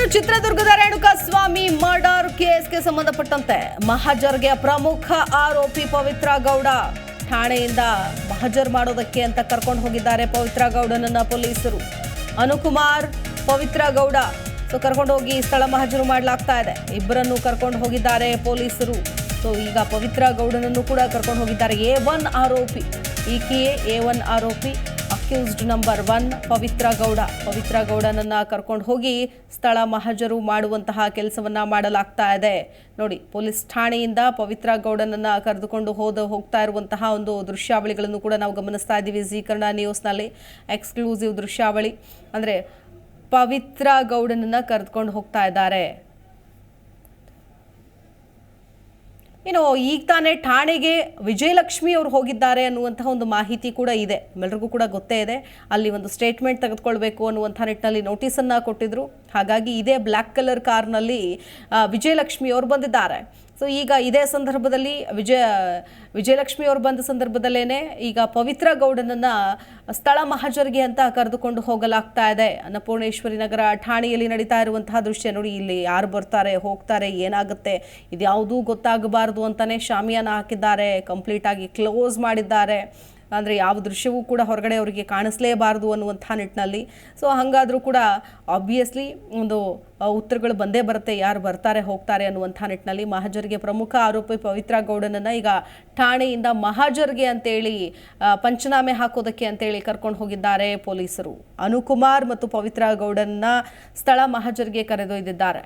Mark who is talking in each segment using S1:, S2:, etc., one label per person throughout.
S1: ಇನ್ನು ಚಿತ್ರದುರ್ಗದ ರೇಣುಕಾಸ್ವಾಮಿ ಮರ್ಡರ್ ಕೇಸ್ಗೆ ಸಂಬಂಧಪಟ್ಟಂತೆ ಮಹಾಜರ್ಗೆ ಪ್ರಮುಖ ಆರೋಪಿ ಪವಿತ್ರ ಗೌಡ. ಠಾಣೆಯಿಂದ ಮಹಜರ್ ಮಾಡೋದಕ್ಕೆ ಅಂತ ಕರ್ಕೊಂಡು ಹೋಗಿದ್ದಾರೆ ಪವಿತ್ರ ಗೌಡನನ್ನ ಪೊಲೀಸರು. ಅನುಕುಮಾರ್, ಪವಿತ್ರ ಗೌಡ. ಸೊ ಕರ್ಕೊಂಡು ಹೋಗಿ ಸ್ಥಳ ಮಹಜರು ಮಾಡಲಾಗ್ತಾ ಇದೆ. ಇಬ್ಬರನ್ನು ಕರ್ಕೊಂಡು ಹೋಗಿದ್ದಾರೆ ಪೊಲೀಸರು. ಸೊ ಈಗ ಪವಿತ್ರ ಗೌಡನನ್ನು ಕೂಡ ಕರ್ಕೊಂಡು ಹೋಗಿದ್ದಾರೆ. ಎ ಒನ್ ಆರೋಪಿ. ಈಕೆಯೇ ಎ ಒನ್ ಆರೋಪಿ. Accused number one Pavithra Gowda. Pavithra ಗೌಡನನ್ನ ಕರ್ಕೊಂಡು ಹೋಗಿ ಸ್ಥಳ ಮಹಜರು ಮಾಡುವಂತಹ ಕೆಲಸವನ್ನ ಮಾಡಲಾಗ್ತಾ ಇದೆ. ನೋಡಿ, ಪೊಲೀಸ್ ಠಾಣೆಯಿಂದ ಪವಿತ್ರ ಗೌಡನನ್ನ ಕರೆದುಕೊಂಡು ಹೋದ, ಹೋಗ್ತಾ ಇರುವಂತಹ ಒಂದು ದೃಶ್ಯಾವಳಿಗಳನ್ನು ಕೂಡ ನಾವು ಗಮನಿಸ್ತಾ ಇದ್ದೀವಿ. ಜಿ ಕನ್ನಡ ನ್ಯೂಸ್ನಲ್ಲಿ ಎಕ್ಸ್ಕ್ಲೂಸಿವ್ ದೃಶ್ಯಾವಳಿ. ಅಂದ್ರೆ ಪವಿತ್ರ ಗೌಡನನ್ನ ಕರೆದುಕೊಂಡು ಹೋಗ್ತಾ ಇದ್ದಾರೆ. ಇನ್ನು ಈಗ ತಾನೇ ಠಾಣೆಗೆ ವಿಜಯಲಕ್ಷ್ಮಿ ಅವರು ಹೋಗಿದ್ದಾರೆ ಅನ್ನುವಂತಹ ಒಂದು ಮಾಹಿತಿ ಕೂಡ ಇದೆ. ಎಲ್ಲರಿಗೂ ಕೂಡ ಗೊತ್ತೇ ಇದೆ. ಅಲ್ಲಿ ಒಂದು ಸ್ಟೇಟ್ಮೆಂಟ್ ತೆಗೆದುಕೊಳ್ಬೇಕು ಅನ್ನುವಂಥ ನಿಟ್ಟಿನಲ್ಲಿ ನೋಟಿಸನ್ನು ಕೊಟ್ಟಿದ್ರು. ಹಾಗಾಗಿ ಇದೇ ಬ್ಲ್ಯಾಕ್ ಕಲರ್ ಕಾರ್ನಲ್ಲಿ ವಿಜಯಲಕ್ಷ್ಮಿ ಅವರು ಬಂದಿದ್ದಾರೆ. ಸೊ ಈಗ ಇದೇ ಸಂದರ್ಭದಲ್ಲಿ ವಿಜಯ, ವಿಜಯಲಕ್ಷ್ಮಿ ಅವರು ಬಂದ ಸಂದರ್ಭದಲ್ಲೇನೆ ಈಗ ಪವಿತ್ರ ಗೌಡನನ್ನ ಸ್ಥಳ ಮಹಾಜರ್ಗೆ ಅಂತ ಕರೆದುಕೊಂಡು ಹೋಗಲಾಗ್ತಾ ಇದೆ. ಅನ್ನಪೂರ್ಣೇಶ್ವರಿ ನಗರ ಠಾಣೆಯಲ್ಲಿ ನಡೀತಾ ಇರುವಂತಹ ದೃಶ್ಯ ನೋಡಿ ಇಲ್ಲಿ ಯಾರು ಬರ್ತಾರೆ, ಹೋಗ್ತಾರೆ, ಏನಾಗುತ್ತೆ, ಇದ್ಯಾವುದೂ ಗೊತ್ತಾಗಬಾರದು ಅಂತಲೇ ಶಾಮಿಯಾನ ಹಾಕಿದ್ದಾರೆ, ಕಂಪ್ಲೀಟ್ ಆಗಿ ಕ್ಲೋಸ್ ಮಾಡಿದ್ದಾರೆ. ಅಂದರೆ ಯಾವ ದೃಶ್ಯವೂ ಕೂಡ ಹೊರಗಡೆ ಅವರಿಗೆ ಕಾಣಿಸ್ಲೇಬಾರದು ಅನ್ನುವಂಥ ನಿಟ್ಟಿನಲ್ಲಿ. ಸೊ ಹಾಗಾದರೂ ಕೂಡ ಆಬ್ವಿಯಸ್ಲಿ ಒಂದು ಉತ್ತರಗಳು ಬಂದೇ ಬರುತ್ತೆ, ಯಾರು ಬರ್ತಾರೆ, ಹೋಗ್ತಾರೆ ಅನ್ನುವಂಥ ನಿಟ್ಟಿನಲ್ಲಿ. ಮಹಾಜರ್ಗೆ ಪ್ರಮುಖ ಆರೋಪಿ ಪವಿತ್ರ ಗೌಡನನ್ನು ಈಗ ಠಾಣೆಯಿಂದ ಮಹಾಜರ್ಗೆ ಅಂತೇಳಿ ಪಂಚನಾಮೆ ಹಾಕೋದಕ್ಕೆ ಅಂತೇಳಿ ಕರ್ಕೊಂಡು ಹೋಗಿದ್ದಾರೆ ಪೊಲೀಸರು. ಅನುಕುಮಾರ್ ಮತ್ತು ಪವಿತ್ರ ಗೌಡನ್ನ ಸ್ಥಳ ಮಹಾಜರ್ಗೆ ಕರೆದೊಯ್ದಿದ್ದಾರೆ.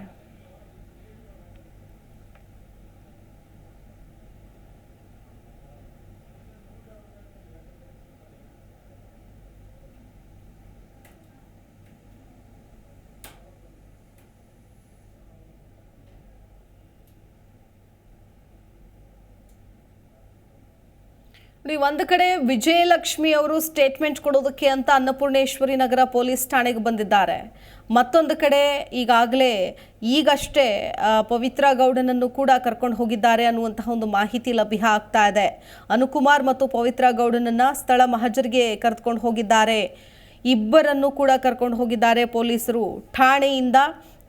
S1: ನೋಡಿ, ಒಂದು ಕಡೆ ವಿಜಯಲಕ್ಷ್ಮಿ ಅವರು ಸ್ಟೇಟ್ಮೆಂಟ್ ಕೊಡೋದಕ್ಕೆ ಅಂತ ಅನ್ನಪೂರ್ಣೇಶ್ವರಿ ನಗರ ಪೊಲೀಸ್ ಠಾಣೆಗೆ ಬಂದಿದ್ದಾರೆ. ಮತ್ತೊಂದು ಕಡೆ ಈಗಾಗಲೇ ಈಗಷ್ಟೇ ಪವಿತ್ರ ಗೌಡನನ್ನು ಕೂಡ ಕರ್ಕೊಂಡು ಹೋಗಿದ್ದಾರೆ ಅನ್ನುವಂತಹ ಒಂದು ಮಾಹಿತಿ ಲಭ್ಯ ಆಗ್ತಾ ಇದೆ. ಅನುಕುಮಾರ್ ಮತ್ತು ಪವಿತ್ರ ಗೌಡನನ್ನ ಸ್ಥಳ ಮಹಜರಿಗೆ ಕರೆದುಕೊಂಡು ಹೋಗಿದ್ದಾರೆ. ಇಬ್ಬರನ್ನು ಕೂಡ ಕರ್ಕೊಂಡು ಹೋಗಿದ್ದಾರೆ ಪೊಲೀಸರು. ಠಾಣೆಯಿಂದ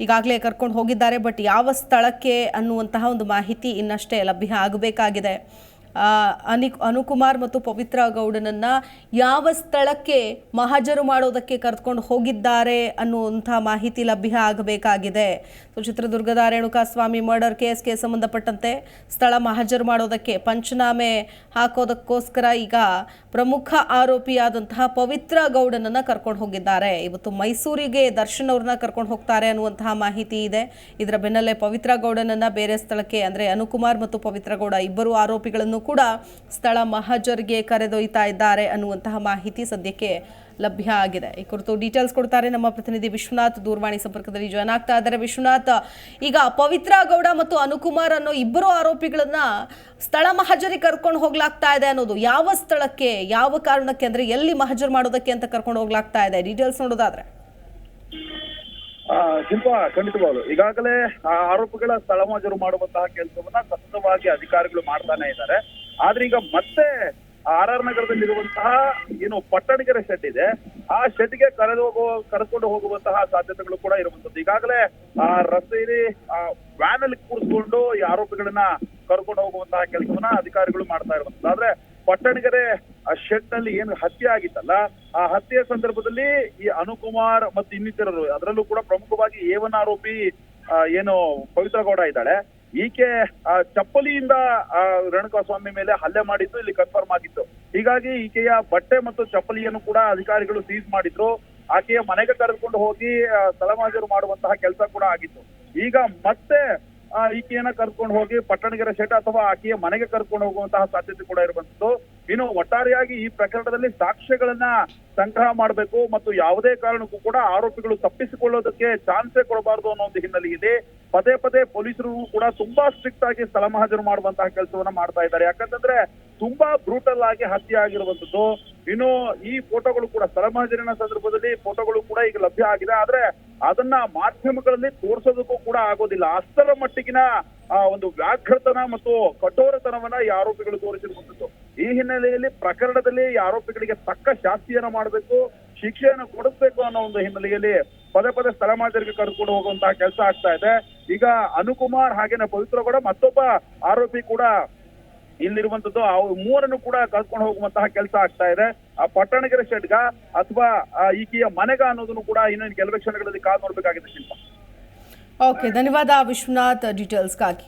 S1: ಈಗಾಗಲೇ ಕರ್ಕೊಂಡು ಹೋಗಿದ್ದಾರೆ, ಬಟ್ ಯಾವ ಸ್ಥಳಕ್ಕೆ ಅನ್ನುವಂತಹ ಒಂದು ಮಾಹಿತಿ ಇನ್ನಷ್ಟೇ ಲಭ್ಯ ಆಗಬೇಕಾಗಿದೆ. ಅನಿ ಅನುಕುಮಾರ್ ಮತ್ತು ಪವಿತ್ರ ಗೌಡನನ್ನು ಯಾವ ಸ್ಥಳಕ್ಕೆ ಮಹಾಜರು ಮಾಡೋದಕ್ಕೆ ಕರೆದುಕೊಂಡು ಹೋಗಿದ್ದಾರೆ ಅನ್ನುವಂಥ ಮಾಹಿತಿ ಲಭ್ಯ ಆಗಬೇಕಾಗಿದೆ. ಸೊ ಚಿತ್ರದುರ್ಗದ ರೇಣುಕಾಸ್ವಾಮಿ ಮರ್ಡರ್ ಕೇಸ್ಗೆ ಸಂಬಂಧಪಟ್ಟಂತೆ ಸ್ಥಳ ಮಹಜರು ಮಾಡೋದಕ್ಕೆ ಪಂಚನಾಮೆ ಹಾಕೋದಕ್ಕೋಸ್ಕರ ಈಗ ಪ್ರಮುಖ ಆರೋಪಿಯಾದಂತಹ ಪವಿತ್ರ ಗೌಡನನ್ನು ಕರ್ಕೊಂಡು ಹೋಗಿದ್ದಾರೆ. ಇವತ್ತು ಮೈಸೂರಿಗೆ ದರ್ಶನ್ ಅವ್ರನ್ನ ಕರ್ಕೊಂಡು ಹೋಗ್ತಾರೆ ಅನ್ನುವಂತಹ ಮಾಹಿತಿ ಇದೆ. ಇದರ ಬೆನ್ನಲ್ಲೇ ಪವಿತ್ರ ಗೌಡನನ್ನು ಬೇರೆ ಸ್ಥಳಕ್ಕೆ ಅಂದರೆ ಅನುಕುಮಾರ್ ಮತ್ತು ಪವಿತ್ರ ಗೌಡ ಇಬ್ಬರು ಆರೋಪಿಗಳನ್ನು ಕೂಡ ಸ್ಥಳ ಮಹಜರ್ಗೆ ಕರೆದೊಯ್ತಾ ಇದ್ದಾರೆ ಅನ್ನುವಂತಹ ಮಾಹಿತಿ ಸದ್ಯಕ್ಕೆ ಲಭ್ಯ ಆಗಿದೆ. ಈ ಕುರಿತು ಡೀಟೇಲ್ಸ್ ಕೊಡ್ತಾರೆ ನಮ್ಮ ಪ್ರತಿನಿಧಿ ವಿಶ್ವನಾಥ್. ದೂರವಾಣಿ ಸಂಪರ್ಕದಲ್ಲಿ ಜಾಯ್ನ್ ಆಗ್ತಾ ಇದ್ದಾರೆ ವಿಶ್ವನಾಥ್. ಈಗ ಪವಿತ್ರ ಗೌಡ ಮತ್ತು ಅನುಕುಮಾರ್ ಅನ್ನೋ ಇಬ್ಬರು ಆರೋಪಿಗಳನ್ನ ಸ್ಥಳ ಮಹಜರಿ ಕರ್ಕೊಂಡು ಹೋಗ್ಲಾಗ್ತಾ ಇದೆ ಅನ್ನೋದು ಯಾವ ಸ್ಥಳಕ್ಕೆ, ಯಾವ ಕಾರಣಕ್ಕೆ ಅಂದ್ರೆ ಎಲ್ಲಿ ಮಹಜರ್ ಮಾಡೋದಕ್ಕೆ ಅಂತ ಕರ್ಕೊಂಡು ಹೋಗ್ಲಾಗ್ತಾ ಇದೆ. ಡೀಟೇಲ್ಸ್ ನೋಡೋದಾದ್ರೆ.
S2: ಶಿಲ್ಪ, ಖಂಡಿತವಾಗ್ಲು. ಈಗಾಗಲೇ ಆರೋಪಿಗಳ ಸ್ಥಳ ಮಾಡುವಂತಹ ಕೆಲಸವನ್ನ ಸತತವಾಗಿ ಅಧಿಕಾರಿಗಳು ಮಾಡ್ತಾನೆ ಇದ್ದಾರೆ. ಆದ್ರೆ ಈಗ ಮತ್ತೆ ಆರ್ ಆರ್ ನಗರದಲ್ಲಿರುವಂತಹ ಏನು ಪಟ್ಟಣಗೆರೆ ಶೆಡ್ ಇದೆ. ಆ ಶೆಡ್ಗೆ ಕರೆದು ಹೋಗುವ ಕರೆದುಕೊಂಡು ಹೋಗುವಂತಹ ಸಾಧ್ಯತೆಗಳು ಕೂಡ ಇರುವಂತದ್ದು ಈಗಾಗಲೇ, ಆ, ರಸ್ತೆಯಲ್ಲಿ, ಆ ವ್ಯಾನ್ ಅಲ್ಲಿ ಕೂರಿಸಿಕೊಂಡು ಈ ಆರೋಪಿಗಳನ್ನ ಕರ್ಕೊಂಡು ಹೋಗುವಂತಹ ಕೆಲಸವನ್ನ ಅಧಿಕಾರಿಗಳು ಮಾಡ್ತಾ ಇರುವಂತದ್ದು ಆದ್ರೆ, ಪಟ್ಟಣಗೆರೆ, ಆ ಶೆಡ್ನಲ್ಲಿ ಏನು ಹತ್ಯೆ ಆಗಿತ್ತಲ್ಲ, ಆ ಹತ್ಯೆಯ ಸಂದರ್ಭದಲ್ಲಿ ಈ ಅನುಕುಮಾರ್ ಮತ್ತು ಇನ್ನಿತರರು, ಅದರಲ್ಲೂ ಕೂಡ ಪ್ರಮುಖವಾಗಿ ಏವನ್ ಆರೋಪಿ ಏನು ಪವಿತ್ರ ಗೌಡ ಇದ್ದಾಳೆ. ಈಕೆ ಆ, ಚಪ್ಪಲಿಯಿಂದ ರೇಣುಕಾಸ್ವಾಮಿ ಮೇಲೆ ಹಲ್ಲೆ ಮಾಡಿದ್ದು ಇಲ್ಲಿ ಕನ್ಫರ್ಮ್ ಆಗಿತ್ತು. ಹೀಗಾಗಿ ಈಕೆಯ ಬಟ್ಟೆ ಮತ್ತು ಚಪ್ಪಲಿಯನ್ನು ಕೂಡ ಅಧಿಕಾರಿಗಳು ಸೀಸ್ ಮಾಡಿದ್ರು. ಆಕೆಯ ಮನೆಗೆ ಕರೆದುಕೊಂಡು ಹೋಗಿ ತಲೆಮಾಜರು ಮಾಡುವಂತಹ ಕೆಲಸ ಕೂಡ ಆಗಿತ್ತು. ಈಗ ಮತ್ತೆ ಈಕೆಯನ್ನ ಕರ್ಕೊಂಡು ಹೋಗಿ ಪಟ್ಟಣಗೆರೆ ಶೇಟ್ ಅಥವಾ ಆಕೆಯ ಮನೆಗೆ ಕರ್ಕೊಂಡು ಹೋಗುವಂತಹ ಸಾಧ್ಯತೆ ಕೂಡ ಇರುವಂತದ್ದು ಇನ್ನು ಒಟ್ಟಾರೆಯಾಗಿ ಈ ಪ್ರಕರಣದಲ್ಲಿ ಸಾಕ್ಷ್ಯಗಳನ್ನ ಸಂಗ್ರಹ ಮಾಡಬೇಕು ಮತ್ತು ಯಾವುದೇ ಕಾರಣಕ್ಕೂ ಕೂಡ ಆರೋಪಿಗಳು ತಪ್ಪಿಸಿಕೊಳ್ಳೋದಕ್ಕೆ ಚಾನ್ಸೇ ಕೊಡಬಾರದು ಅನ್ನೋ ಒಂದು ಹಿನ್ನೆಲೆ ಇದೆ. ಪದೇ ಪದೇ ಪೊಲೀಸರು ಕೂಡ ತುಂಬಾ ಸ್ಟ್ರಿಕ್ಟ್ ಆಗಿ ಸ್ಥಳ ಮಹಾಜರು ಮಾಡುವಂತಹ ಕೆಲಸವನ್ನ ಮಾಡ್ತಾ ಇದ್ದಾರೆ. ಯಾಕಂತಂದ್ರೆ ತುಂಬಾ ಬ್ರೂಟಲ್ ಆಗಿ ಹತ್ಯೆ ಆಗಿರುವಂತದ್ದು ಇನ್ನು ಈ ಫೋಟೋಗಳು ಕೂಡ ಸ್ಥಳ ಮಹಾಜರಿನ ಸಂದರ್ಭದಲ್ಲಿ ಫೋಟೋಗಳು ಕೂಡ ಈಗ ಲಭ್ಯ ಆಗಿದೆ. ಆದ್ರೆ ಅದನ್ನ ಮಾಧ್ಯಮಗಳಲ್ಲಿ ತೋರಿಸೋದಕ್ಕೂ ಕೂಡ ಆಗೋದಿಲ್ಲ. ಅಷ್ಟರ ಮಟ್ಟಿಗಿನ ಒಂದು ವ್ಯಾಘ್ರತನ ಮತ್ತು ಕಠೋರತನವನ್ನ ಈ ಆರೋಪಿಗಳು ತೋರಿಸಿರುವಂತದ್ದು ಈ ಹಿನ್ನೆಲೆಯಲ್ಲಿ ಪ್ರಕರಣದಲ್ಲಿ ಈ ಆರೋಪಿಗಳಿಗೆ ತಕ್ಕ ಶಾಸ್ತಿಯನ್ನ ಮಾಡಬೇಕು, ಶಿಕ್ಷೆಯನ್ನು ಕೊಡಿಸ್ಬೇಕು ಅನ್ನೋ ಒಂದು ಹಿನ್ನೆಲೆಯಲ್ಲಿ ಪದೇ ಪದೇ ಸ್ಥಳ ಮಾದರಿಗೆ ಕರೆದುಕೊಂಡು ಹೋಗುವಂತಹ ಕೆಲಸ ಆಗ್ತಾ ಇದೆ. ಈಗ ಅನುಕುಮಾರ್ ಹಾಗೇನೆ ಪವಿತ್ರ ಕೂಡ ಮತ್ತೊಬ್ಬ ಆರೋಪಿ ಕೂಡ ಇಲ್ಲಿರುವಂತದ್ದು ಆ ಮೂರನ್ನು ಕೂಡ ಕರ್ಕೊಂಡು ಹೋಗುವಂತಹ ಕೆಲಸ ಆಗ್ತಾ ಇದೆ. ಆ ಪಟ್ಟಣಗೆರೆ ಶೆಡ್ಗ ಅಥವಾ ಈಕೆಯ ಮನೆಗ ಅನ್ನೋದನ್ನು ಕೂಡ ಇನ್ನೊಂದು ಕೆಲವೇ ಕ್ಷಣಗಳಲ್ಲಿ ಕಾದು ನೋಡ್ಬೇಕಾಗಿದೆ ಶಿಲ್ಪ.
S1: ಓಕೆ ಧನ್ಯವಾದ ವಿಶ್ವನಾಥ್ ಡೀಟೇಲ್ಸ್ಗಾಗಿ